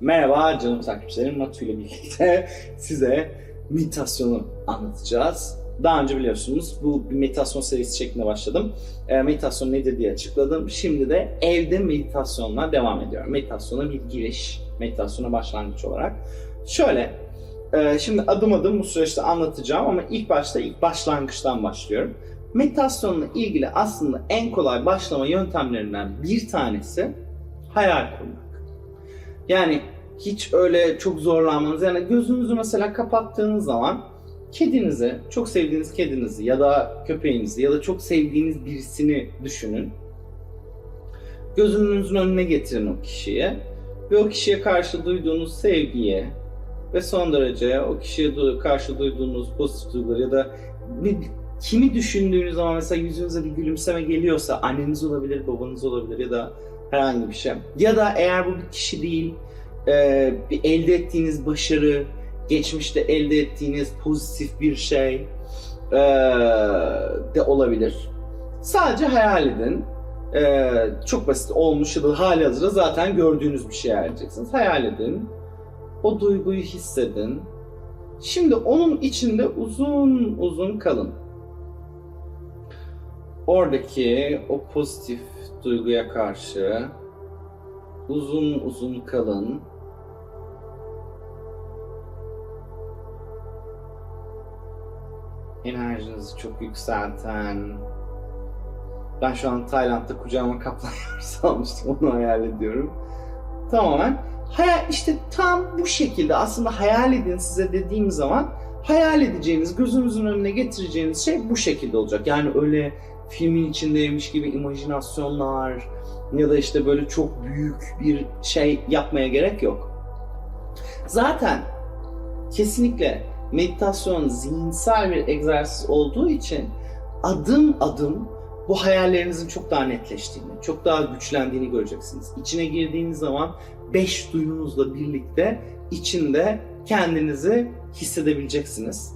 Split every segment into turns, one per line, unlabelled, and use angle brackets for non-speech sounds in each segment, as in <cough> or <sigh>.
Merhaba canım takipçilerim. Matu ile birlikte <laughs> size meditasyonu anlatacağız. Daha önce biliyorsunuz bu bir meditasyon serisi şeklinde başladım. E, meditasyon nedir diye açıkladım. Şimdi de evde meditasyonla devam ediyorum. Meditasyona bir giriş, meditasyona başlangıç olarak. Şöyle, e, şimdi adım adım bu süreçte anlatacağım ama ilk başta ilk başlangıçtan başlıyorum. Meditasyonla ilgili aslında en kolay başlama yöntemlerinden bir tanesi hayal kurmak. Yani hiç öyle çok zorlanmanız yani gözünüzü mesela kapattığınız zaman kedinizi, çok sevdiğiniz kedinizi ya da köpeğinizi ya da çok sevdiğiniz birisini düşünün. Gözünüzün önüne getirin o kişiyi ve o kişiye karşı duyduğunuz sevgiye ve son derece o kişiye karşı duyduğunuz pozitif duyguları ya da bir, kimi düşündüğünüz zaman mesela yüzünüze bir gülümseme geliyorsa anneniz olabilir, babanız olabilir ya da herhangi bir şey. Ya da eğer bu bir kişi değil, e, bir elde ettiğiniz başarı, geçmişte elde ettiğiniz pozitif bir şey e, de olabilir. Sadece hayal edin. E, çok basit olmuş ya da hali hazırda zaten gördüğünüz bir şey edeceksiniz. Hayal edin. O duyguyu hissedin. Şimdi onun içinde uzun uzun kalın. Oradaki o pozitif duyguya karşı uzun uzun kalın. Enerjinizi çok yükselten. Ben şu an Tayland'da kucağıma kaplan yavrusu <laughs> almıştım. Onu hayal ediyorum. Tamamen. Hayal, işte tam bu şekilde aslında hayal edin size dediğim zaman hayal edeceğiniz, gözünüzün önüne getireceğiniz şey bu şekilde olacak. Yani öyle filmin içindeymiş gibi imajinasyonlar ya da işte böyle çok büyük bir şey yapmaya gerek yok. Zaten kesinlikle meditasyon zihinsel bir egzersiz olduğu için adım adım bu hayallerinizin çok daha netleştiğini, çok daha güçlendiğini göreceksiniz. İçine girdiğiniz zaman beş duyunuzla birlikte içinde kendinizi hissedebileceksiniz.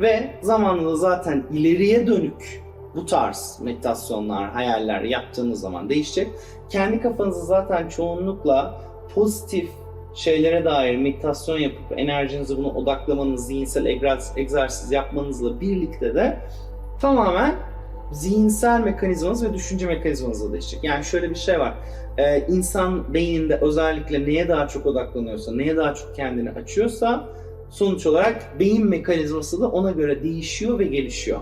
Ve zamanla zaten ileriye dönük bu tarz meditasyonlar, hayaller yaptığınız zaman değişecek. Kendi kafanızı zaten çoğunlukla pozitif şeylere dair meditasyon yapıp enerjinizi buna odaklamanız, zihinsel egzersiz, yapmanızla birlikte de tamamen zihinsel mekanizmanız ve düşünce mekanizmanız da değişecek. Yani şöyle bir şey var. Ee, insan beyninde özellikle neye daha çok odaklanıyorsa, neye daha çok kendini açıyorsa sonuç olarak beyin mekanizması da ona göre değişiyor ve gelişiyor.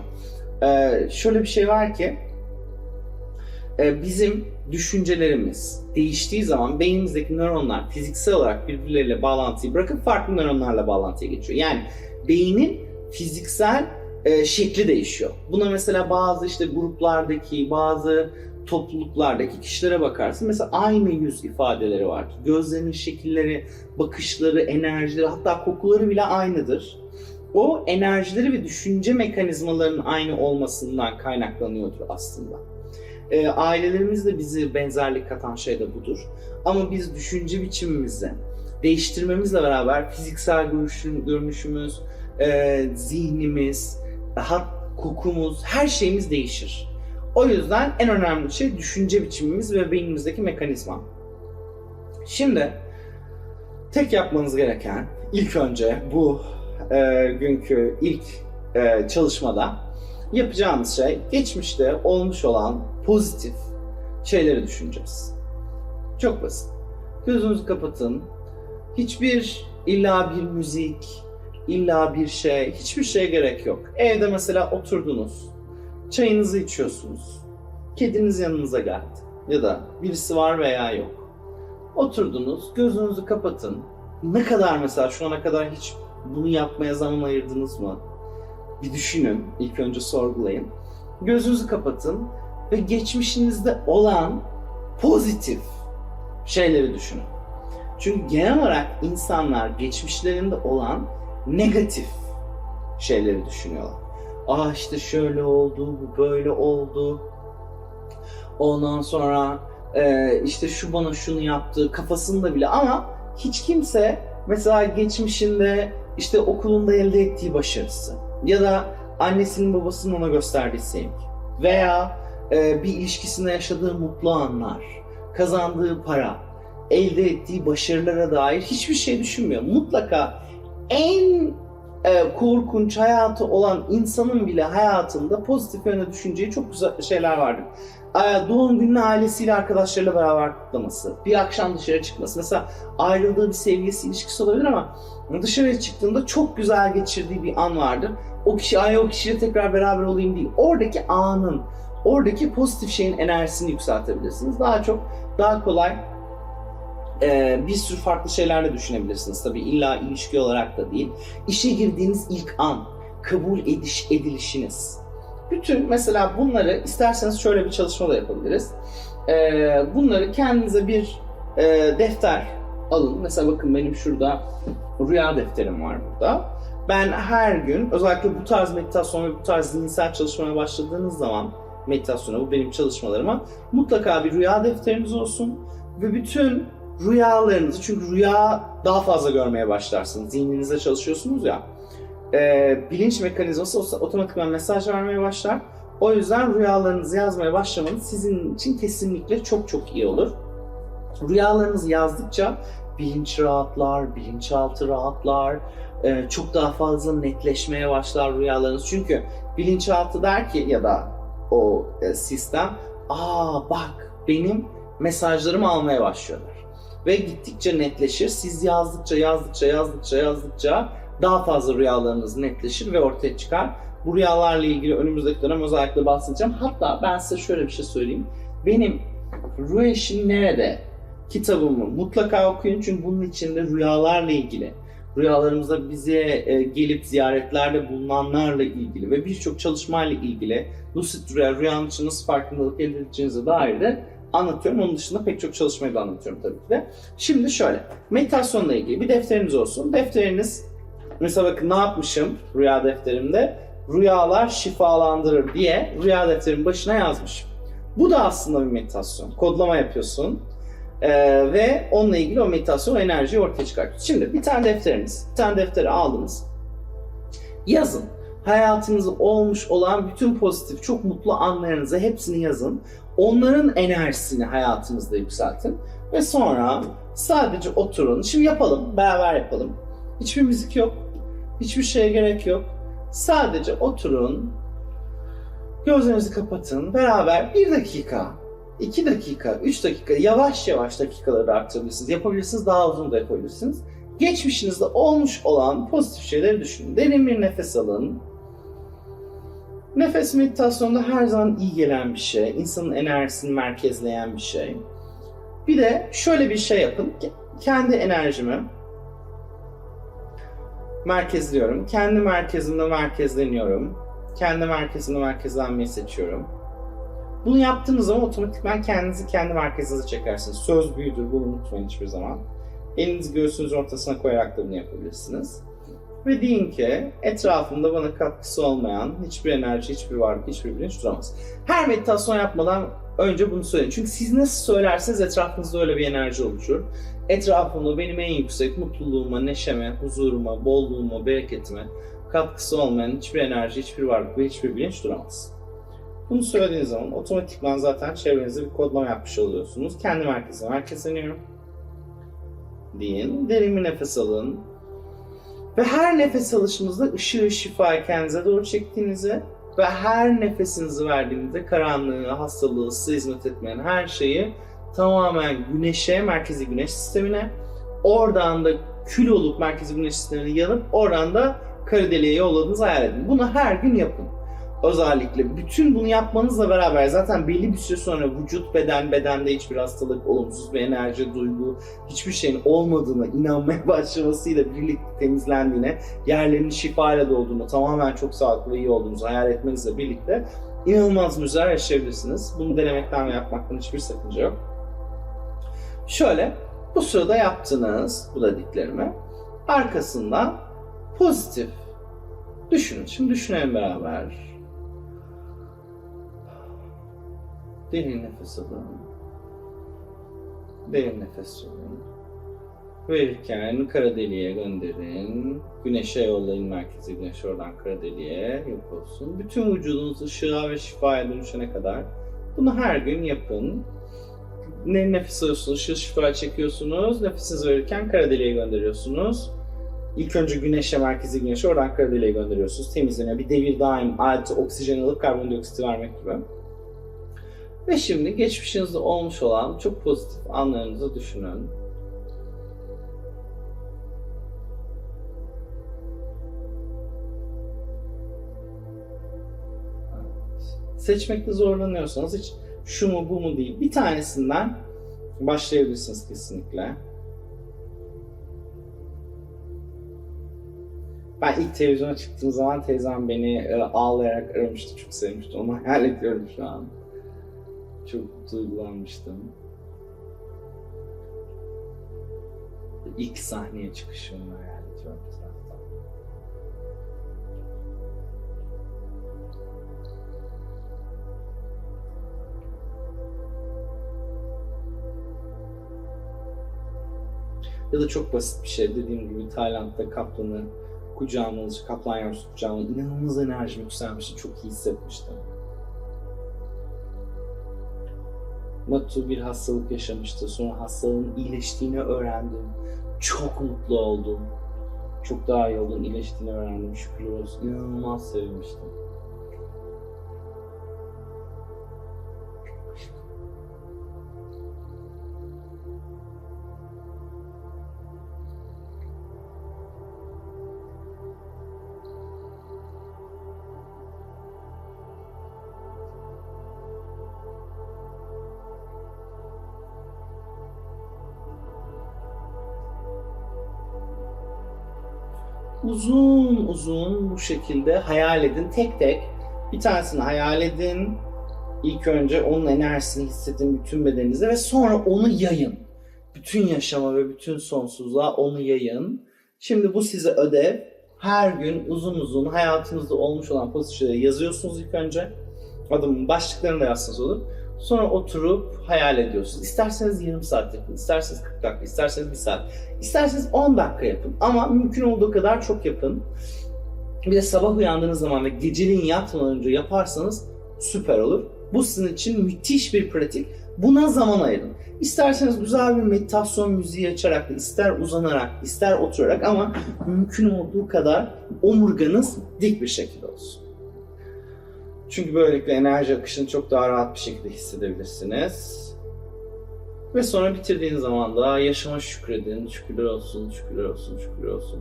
Ee, şöyle bir şey var ki e, bizim düşüncelerimiz değiştiği zaman beynimizdeki nöronlar fiziksel olarak birbirleriyle bağlantıyı bırakıp farklı nöronlarla bağlantıya geçiyor. Yani beynin fiziksel e, şekli değişiyor. Buna mesela bazı işte gruplardaki, bazı topluluklardaki kişilere bakarsın. Mesela aynı yüz ifadeleri var. Gözlerinin şekilleri, bakışları, enerjileri hatta kokuları bile aynıdır. O enerjileri ve düşünce mekanizmalarının aynı olmasından kaynaklanıyordur aslında. E, ailelerimizde bizi benzerlik katan şey de budur. Ama biz düşünce biçimimizi değiştirmemizle beraber fiziksel görüşüm, görünüşümüz, e, zihnimiz, hat, kokumuz, her şeyimiz değişir. O yüzden en önemli şey düşünce biçimimiz ve beynimizdeki mekanizma. Şimdi tek yapmanız gereken ilk önce bu e, günkü ilk e, çalışmada yapacağınız şey geçmişte olmuş olan pozitif şeyleri düşüneceğiz. Çok basit. Gözünüzü kapatın. Hiçbir illa bir müzik, illa bir şey, hiçbir şeye gerek yok. Evde mesela oturdunuz, çayınızı içiyorsunuz. Kediniz yanınıza geldi ya da birisi var veya yok. Oturdunuz, gözünüzü kapatın. Ne kadar mesela şu ana kadar hiç bunu yapmaya zaman ayırdınız mı? Bir düşünün, ilk önce sorgulayın. Gözünüzü kapatın ve geçmişinizde olan pozitif şeyleri düşünün. Çünkü genel olarak insanlar geçmişlerinde olan negatif şeyleri düşünüyorlar. Ah işte şöyle oldu, bu böyle oldu. Ondan sonra e, işte şu bana şunu yaptı kafasında bile ama hiç kimse mesela geçmişinde işte okulunda elde ettiği başarısı ya da annesinin babasının ona gösterdiği sevgi veya e, bir ilişkisinde yaşadığı mutlu anlar, kazandığı para elde ettiği başarılara dair hiçbir şey düşünmüyor. Mutlaka en e, korkunç hayatı olan insanın bile hayatında pozitif yönde düşüneceği çok güzel şeyler vardır. E, doğum gününü ailesiyle arkadaşlarıyla beraber kutlaması, bir akşam dışarı çıkması. Mesela ayrıldığı bir sevgilisi ilişkisi olabilir ama dışarıya çıktığında çok güzel geçirdiği bir an vardır. O kişi ay o kişiyle tekrar beraber olayım değil. Oradaki anın, oradaki pozitif şeyin enerjisini yükseltebilirsiniz. Daha çok, daha kolay e, bir sürü farklı şeylerle düşünebilirsiniz. Tabii illa ilişki olarak da değil. İşe girdiğiniz ilk an, kabul ediş edilişiniz. Bütün mesela bunları isterseniz şöyle bir çalışma da yapabiliriz. E, bunları kendinize bir e, defter alın. Mesela bakın benim şurada rüya defterim var burada. Ben her gün özellikle bu tarz meditasyon ve bu tarz zihinsel çalışmaya başladığınız zaman meditasyona, bu benim çalışmalarıma mutlaka bir rüya defteriniz olsun ve bütün rüyalarınızı çünkü rüya daha fazla görmeye başlarsınız. Zihninizde çalışıyorsunuz ya. E, bilinç mekanizması olsa otomatikman mesaj vermeye başlar. O yüzden rüyalarınızı yazmaya başlamanız sizin için kesinlikle çok çok iyi olur. Rüyalarınızı yazdıkça bilinç rahatlar, bilinçaltı rahatlar, e, çok daha fazla netleşmeye başlar rüyalarınız. Çünkü bilinçaltı der ki ya da o e, sistem, aa bak benim mesajlarımı almaya başlıyorlar. Ve gittikçe netleşir. Siz yazdıkça, yazdıkça, yazdıkça, yazdıkça daha fazla rüyalarınız netleşir ve ortaya çıkar. Bu rüyalarla ilgili önümüzdeki dönem özellikle bahsedeceğim. Hatta ben size şöyle bir şey söyleyeyim. Benim Rüya İşin Nerede kitabımı mutlaka okuyun çünkü bunun içinde rüyalarla ilgili, rüyalarımızda bize e, gelip ziyaretlerde bulunanlarla ilgili ve birçok çalışmayla ilgili lucid rüya, rüyanın için nasıl farkındalık elde edeceğinize dair de anlatıyorum. Onun dışında pek çok çalışmayı da anlatıyorum tabii ki de. Şimdi şöyle, meditasyonla ilgili bir defteriniz olsun. Defteriniz, mesela bakın ne yapmışım rüya defterimde? Rüyalar şifalandırır diye rüya defterimin başına yazmışım. Bu da aslında bir meditasyon. Kodlama yapıyorsun. Ee, ve onunla ilgili o meditasyon o enerjiyi ortaya çıkartıyorsun. Şimdi bir tane defteriniz, bir tane defteri aldınız. Yazın. Hayatınızda olmuş olan bütün pozitif, çok mutlu anlarınızı hepsini yazın. Onların enerjisini hayatınızda yükseltin. Ve sonra sadece oturun. Şimdi yapalım, beraber yapalım. Hiçbir müzik yok. Hiçbir şeye gerek yok. Sadece oturun. Gözlerinizi kapatın. Beraber bir dakika 2 dakika, 3 dakika yavaş yavaş dakikaları da arttırabilirsiniz. Yapabilirsiniz, daha uzun da yapabilirsiniz. Geçmişinizde olmuş olan pozitif şeyleri düşünün. Derin bir nefes alın. Nefes meditasyonda her zaman iyi gelen bir şey. İnsanın enerjisini merkezleyen bir şey. Bir de şöyle bir şey yapın. Kendi enerjimi merkezliyorum. Kendi merkezimde merkezleniyorum. Kendi merkezimde merkezlenmeyi seçiyorum. Bunu yaptığınız zaman otomatikman kendinizi kendi merkezinize çekersiniz. Söz büyüdür, bunu unutmayın hiçbir zaman. Elinizi göğsünüzün ortasına koyarak da bunu yapabilirsiniz. Ve deyin ki etrafımda bana katkısı olmayan hiçbir enerji, hiçbir varlık, hiçbir bilinç duramaz. Her meditasyon yapmadan önce bunu söyleyin. Çünkü siz nasıl söylerseniz etrafınızda öyle bir enerji oluşur. Etrafımda benim en yüksek mutluluğuma, neşeme, huzuruma, bolluğuma, bereketime katkısı olmayan hiçbir enerji, hiçbir varlık ve hiçbir bilinç duramaz. Bunu söylediğiniz zaman otomatikman zaten çevrenizde bir kodlama yapmış oluyorsunuz. Kendi merkezime merkezleniyorum. Deyin. Derin bir nefes alın. Ve her nefes alışınızda ışığı şifayı kendinize doğru çektiğinizi ve her nefesinizi verdiğinizde karanlığı, hastalığı, size hizmet etmeyen her şeyi tamamen güneşe, merkezi güneş sistemine, oradan da kül olup merkezi güneş sistemine yanıp oradan da kara deliğe yolladığınızı hayal edin. Bunu her gün yapın özellikle bütün bunu yapmanızla beraber zaten belli bir süre sonra vücut, beden, bedende hiçbir hastalık, olumsuz bir enerji, duygu, hiçbir şeyin olmadığına inanmaya <laughs> başlamasıyla birlikte temizlendiğine, yerlerinin şifayla dolduğunu, tamamen çok sağlıklı ve iyi olduğunuzu hayal etmenizle birlikte inanılmaz müzeler yaşayabilirsiniz. Bunu denemekten ve yapmaktan hiçbir sakınca yok. Şöyle, bu sırada yaptığınız bu dediklerimi arkasından pozitif düşünün. Şimdi düşünelim beraber. Derin nefes alın. Derin nefes alın. Verirken kara deliğe gönderin. Güneşe yollayın merkezi güneş oradan kara deliğe yok olsun. Bütün vücudunuz ışığa ve şifaya dönüşene kadar bunu her gün yapın. Ne nefes alıyorsunuz, şu şifa çekiyorsunuz. Nefesinizi verirken kara deliğe gönderiyorsunuz. İlk önce güneşe, merkezi güneşe, oradan kara deliğe gönderiyorsunuz. Temizleniyor. Bir devir daim artı oksijen alıp karbondioksit vermek gibi. Ve şimdi geçmişinizde olmuş olan çok pozitif anlarınızı düşünün. Seçmekte zorlanıyorsanız hiç şu mu bu mu değil bir tanesinden başlayabilirsiniz kesinlikle. Ben ilk televizyona çıktığım zaman teyzem beni e, ağlayarak aramıştı. Çok sevmişti. Onu hayal ediyorum şu an. Çok duygulanmıştım. İlk sahneye çıkışımı hayal ediyorum taraftan. Ya da çok basit bir şey. Dediğim gibi Tayland'da kaplanı kucağıma alacak, kaplan yavrusu kucağıma inanılmaz enerjim yükselmişti. Çok iyi hissetmiştim. Matu bir hastalık yaşamıştı. Sonra hastalığın iyileştiğini öğrendim. Çok mutlu oldum. Çok daha iyi oldum. iyileştiğini öğrendim. Şükürler olsun. İnanılmaz sevinmiştim. Uzun uzun bu şekilde hayal edin tek tek. Bir tanesini hayal edin. İlk önce onun enerjisini hissedin bütün bedeninizde ve sonra onu yayın. Bütün yaşama ve bütün sonsuzluğa onu yayın. Şimdi bu size ödev. Her gün uzun uzun hayatınızda olmuş olan pozisyonları yazıyorsunuz ilk önce. Adımın başlıklarını da yazsanız olur. Sonra oturup hayal ediyorsunuz. İsterseniz 20 saat yapın, isterseniz 40 dakika, isterseniz 1 saat, isterseniz 10 dakika yapın. Ama mümkün olduğu kadar çok yapın. Bir de sabah uyandığınız zaman ve geceliğin yatmadan önce yaparsanız süper olur. Bu sizin için müthiş bir pratik. Buna zaman ayırın. İsterseniz güzel bir meditasyon müziği açarak ister uzanarak ister oturarak ama mümkün olduğu kadar omurganız dik bir şekilde olsun. Çünkü böylelikle enerji akışını çok daha rahat bir şekilde hissedebilirsiniz. Ve sonra bitirdiğiniz zaman da yaşama şükredin. Şükürler olsun, şükürler olsun, şükürler olsun.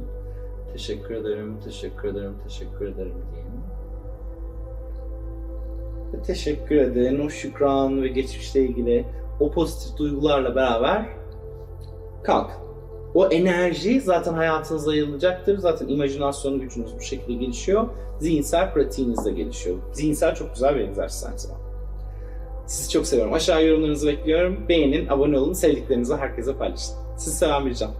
Teşekkür ederim, teşekkür ederim, teşekkür ederim deyin. Ve teşekkür edin. O şükran ve geçmişle ilgili o pozitif duygularla beraber kalk. O enerji zaten hayatınıza yayılacaktır. Zaten imajinasyon gücünüz bu şekilde gelişiyor. Zihinsel pratiğiniz de gelişiyor. Zihinsel çok güzel bir egzersiz aynı zamanda. Sizi çok seviyorum. Aşağı yorumlarınızı bekliyorum. Beğenin, abone olun, sevdiklerinizi herkese paylaşın. Sizi seven Bircan.